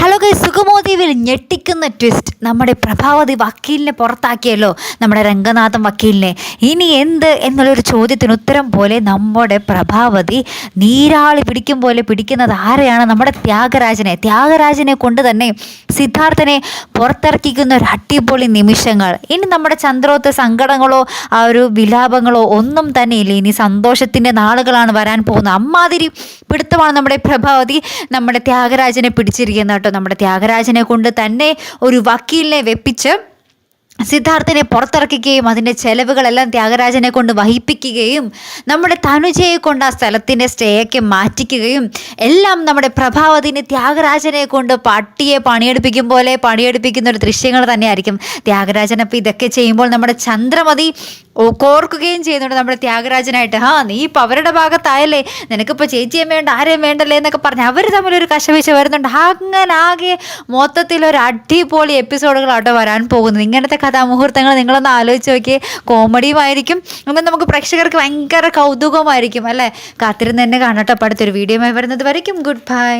Hello ഗൈ സുഖമോദീവിൽ ഞെട്ടിക്കുന്ന twist നമ്മുടെ പ്രഭാവതി വക്കീലിനെ പുറത്താക്കിയല്ലോ. നമ്മുടെ രംഗനാഥൻ വക്കീലിനെ. ഇനി എന്ത് എന്നുള്ളൊരു ചോദ്യത്തിന് ഉത്തരം പോലെ നമ്മുടെ പ്രഭാവതി നീരാളി പിടിക്കും പോലെ പിടിക്കുന്നത് ആരെയാണ്? നമ്മുടെ ത്യാഗരാജനെ. ത്യാഗരാജനെ കൊണ്ട് തന്നെ സിദ്ധാർത്ഥനെ പുറത്തിറക്കിക്കുന്ന ഒരു അടിപൊളി നിമിഷങ്ങൾ. ഇനി നമ്മുടെ ചന്ദ്രോത്ത് സങ്കടങ്ങളോ ആ ഒരു വിലാപങ്ങളോ ഒന്നും തന്നെ ഇല്ല. ഇനി സന്തോഷത്തിന്റെ നാളുകളാണ് വരാൻ പോകുന്നത്. അമ്മാതിരി പിടുത്തമാണ് നമ്മുടെ പ്രഭാവതി നമ്മുടെ ത്യാഗരാജനെ പിടിച്ചിരിക്കുന്നത് കേട്ടോ. നമ്മുടെ ത്യാഗരാജനെ കൊണ്ട് തന്നെ ഒരു വക്കീലിനെ വെപ്പിച്ച് സിദ്ധാർത്ഥനെ പുറത്തിറക്കുകയും അതിന്റെ ചെലവുകളെല്ലാം ത്യാഗരാജനെ കൊണ്ട് വഹിപ്പിക്കുകയും നമ്മുടെ തനുജയെ കൊണ്ട് ആ സ്ഥലത്തിന്റെ സ്റ്റേയൊക്കെ മാറ്റിക്കുകയും എല്ലാം നമ്മുടെ പ്രഭാവതിന് ത്യാഗരാജനെ കൊണ്ട് പട്ടിയെ പണിയെടുപ്പിക്കും പോലെ പണിയെടുപ്പിക്കുന്ന ഒരു ദൃശ്യങ്ങൾ തന്നെയായിരിക്കും ത്യാഗരാജൻ അപ്പോൾ ഇതൊക്കെ ചെയ്യുമ്പോൾ നമ്മുടെ ചന്ദ്രമതി കോർക്കുകയും ചെയ്യുന്നുണ്ട് നമ്മുടെ ത്യാഗരാജനായിട്ട്. ആ നീ ഇപ്പം അവരുടെ ഭാഗത്തായല്ലേ? നിനക്കിപ്പോൾ ചേച്ചിയെ വേണ്ട ആരെയും വേണ്ടല്ലേ എന്നൊക്കെ പറഞ്ഞ് അവർ തമ്മിലൊരു കശവിശ വരുന്നുണ്ട്. അങ്ങനെ ആകെ മൊത്തത്തിലൊരു അടിപൊളി എപ്പിസോഡുകൾ എപ്പിസോഡുകളാട്ടോ വരാൻ പോകുന്നത്. ഇങ്ങനത്തെ കഥാമുഹൂർത്തങ്ങൾ നിങ്ങളൊന്ന് ആലോചിച്ച് നോക്കിയേ. കോമഡിയുമായിരിക്കും എന്നാൽ നമുക്ക് പ്രേക്ഷകർക്ക് ഭയങ്കര കൗതുകമായിരിക്കും അല്ലേ? കാത്തിരുന്ന് തന്നെ കാണട്ടോ. അടുത്തൊരു വീഡിയോ വരുന്നത് വരയ്ക്കും. Good bye.